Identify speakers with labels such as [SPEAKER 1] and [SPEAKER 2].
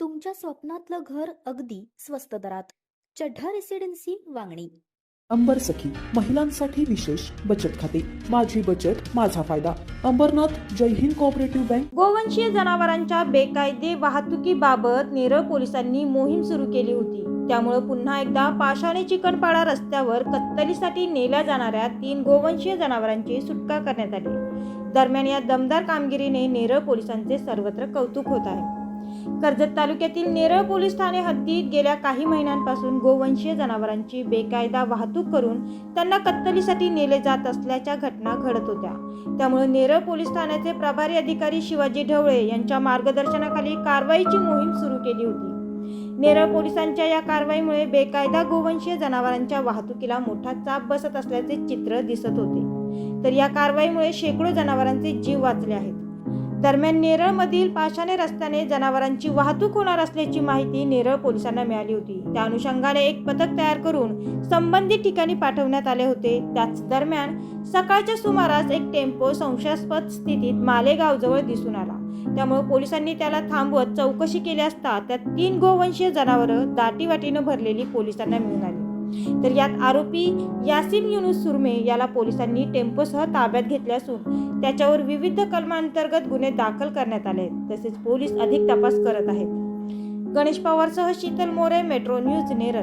[SPEAKER 1] तुमच्या स्वप्नातलं घर अगदी स्वस्त दरात. चढ्ढा रेसिडेन्सी वांगणी.
[SPEAKER 2] अंबर सखी महिलांसाठी विशेष बचत खाते. माझी बचत माझा फायदा. Ambernath Jai Hind cooperative bank.
[SPEAKER 3] गोवंशीय जनावरांच्या बेकायदे वाहतुकीबाबत नेरळ पोलिसांनी मोहीम सुरू केली होती. त्यामुळं पुन्हा एकदा पाषाणी चिकनपाडा रस्त्यावर कत्तलीसाठी नेल्या जाणाऱ्या तीन गोवंशीय जनावरांची सुटका करण्यात आली. दरम्यान या दमदार कामगिरीने नेरळ पोलिसांचे सर्वत्र कौतुक होत आहे. कर्जत तालुक्यातील नेरळ पोलीस ठाणे हद्दीत गेल्या काही महिन्यांपासून गोवंशीय जनावरांची बेकायदा वाहतूक करून त्यांना कत्तलीसाठी नेले जात असल्याच्या घटना घडत होत्या. त्यामुळे नेरळ पोलीस ठाण्याचे प्रभारी अधिकारी शिवाजी ढवळे यांच्या मार्गदर्शनाखाली कारवाईची मोहीम सुरू केली होती. नेरळ पोलिसांच्या या कारवाईमुळे बेकायदा गोवंशीय जनावरांच्या वाहतुकीला मोठा चाप बसत असल्याचे चित्र दिसत होते. तर या कारवाईमुळे शेकडो जनावरांचे जीव वाचले आहेत. दरम्यान नेरळमधील पाषाणे रस्त्याने जनावरांची वाहतूक होणार असल्याची माहिती नेरळ पोलिसांना मिळाली होती. त्या अनुषंगाने एक पथक तयार करून संबंधित ठिकाणी पाठवण्यात आले होते. त्याच दरम्यान सकाळच्या सुमारास एक टेम्पो संशयास्पद स्थितीत मालेगावजवळ दिसून आला. त्यामुळे पोलिसांनी त्याला थांबवत चौकशी केली असता त्यात तीन गोवंशीय जनावरं दाटीवाटीनं भरलेली पोलिसांना मिळून आली. तर यात आरोपी यासिम युनुस सुरमे याला पोलिसांनी टेम्पोसह ताब्यात घेतले असून त्याच्यावर विविध कलमांतर्गत गुन्हे दाखल करण्यात आले आहेत. तसेच पोलीस अधिक तपास करत आहेत. गणेश पवारसह शीतल मोरे मेट्रो न्यूज नेरळ.